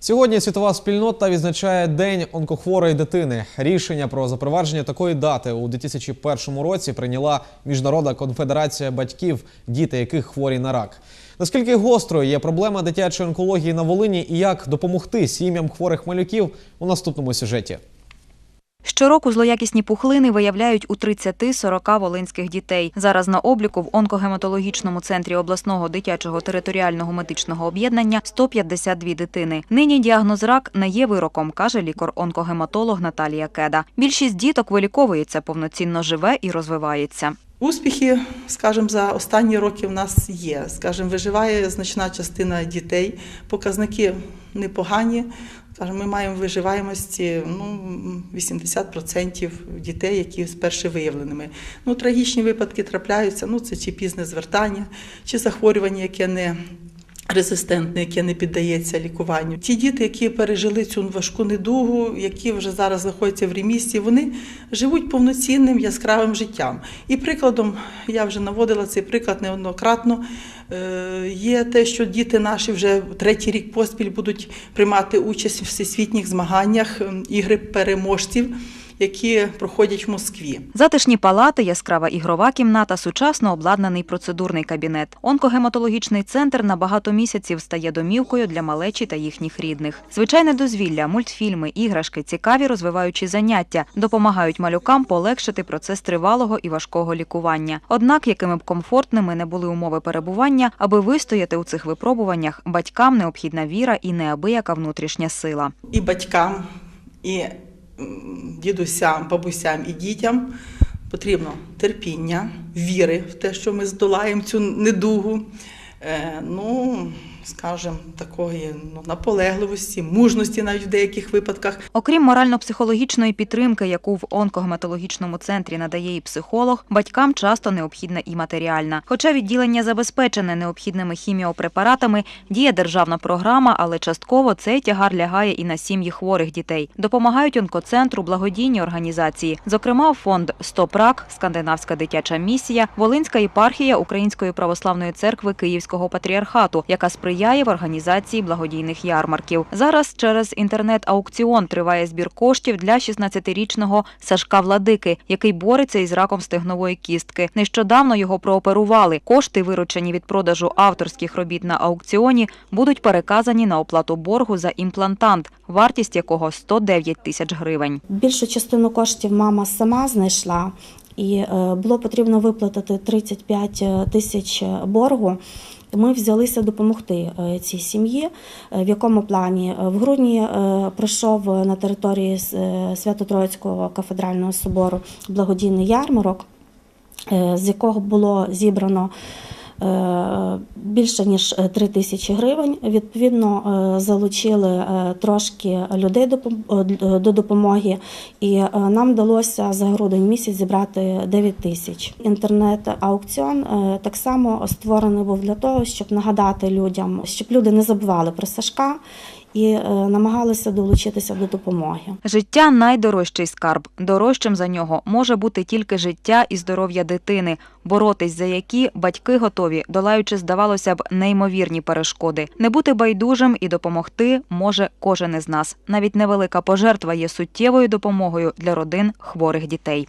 Сьогодні світова спільнота відзначає День онкохворої дитини. Рішення про запровадження такої дати у 2001 році прийняла Міжнародна конфедерація батьків, діти яких хворі на рак. Наскільки гострою є проблема дитячої онкології на Волині і як допомогти сім'ям хворих малюків у наступному сюжеті? Щороку злоякісні пухлини виявляють у 30-40 волинських дітей. Зараз на обліку в онкогематологічному центрі обласного дитячого територіального медичного об'єднання 152 дитини. Нині діагноз рак не є вироком, каже лікар-онкогематолог Наталія Кеда. Більшість діток виліковується, повноцінно живе і розвивається. Успіхи, скажімо, за останні роки в нас є. Скажімо, виживає значна частина дітей. Показники непогані. Ми маємо виживаємості ну, 80% дітей, які спершу виявленими. Ну, трагічні випадки трапляються. Ну, це чи пізне звертання, чи захворювання, яке не резистентне, яке не піддається лікуванню. Ті діти, які пережили цю важку недугу, які вже зараз знаходяться в ремісії, вони живуть повноцінним яскравим життям. І прикладом, я вже наводила цей приклад неоднократно. е, Є те, що діти наші вже третій рік поспіль будуть приймати участь в всесвітніх змаганнях ігри переможців, які проходять в Москві. Затишні палати, яскрава ігрова кімната, сучасно обладнаний процедурний кабінет. Онкогематологічний центр на багато місяців стає домівкою для малечі та їхніх рідних. Звичайне дозвілля, мультфільми, іграшки, цікаві розвиваючі заняття допомагають малюкам полегшити процес тривалого і важкого лікування. Однак, якими б комфортними не були умови перебування, аби вистояти у цих випробуваннях, батькам необхідна віра і неабияка внутрішня сила. і батькам, і дідусям, бабусям і дітям потрібно терпіння, віри в те, що ми здолаємо цю недугу. Е, ну, скажімо, такої ну, наполегливості, мужності навіть в деяких випадках. Окрім морально-психологічної підтримки, яку в онкогематологічному центрі надає і психолог, батькам часто необхідна і матеріальна. Хоча відділення забезпечене необхідними хіміопрепаратами, діє державна програма, але частково цей тягар лягає і на сім'ї хворих дітей. Допомагають онкоцентру благодійні організації, зокрема фонд «Стоп рак», Скандинавська дитяча місія, Волинська єпархія Української православної церкви Київського патріархату, яка сприяє в організації благодійних ярмарків. Зараз через інтернет-аукціон триває збір коштів для 16-річного Сашка Владики, який бореться із раком стегнової кістки. Нещодавно його прооперували. Кошти, виручені від продажу авторських робіт на аукціоні, будуть переказані на оплату боргу за імплантант, вартість якого 109 тисяч гривень. Більшу частину коштів мама сама знайшла, і е, було потрібно виплатити 35 тисяч боргу. Ми взялися допомогти е, цій сім'ї. Е, В якому плані? Е, В грудні пройшов на території Свято-Троїцького кафедрального собору благодійний ярмарок, з якого було зібрано більше ніж 3 тисячі гривень. Відповідно, е, залучили е, трошки людей е, до допомоги, і е, нам вдалося за грудень місяць зібрати 9 тисяч. Інтернет-аукціон е, так само створений був для того, щоб нагадати людям, щоб люди не забували про Сашка і е, намагалися долучитися до допомоги. Життя найдорожчий скарб. Дорожчим за нього може бути тільки життя і здоров'я дитини, боротись за які батьки готові, долаючи, здавалося б, неймовірні перешкоди. Не бути байдужим і допомогти може кожен із нас. Навіть невелика пожертва є суттєвою допомогою для родин хворих дітей.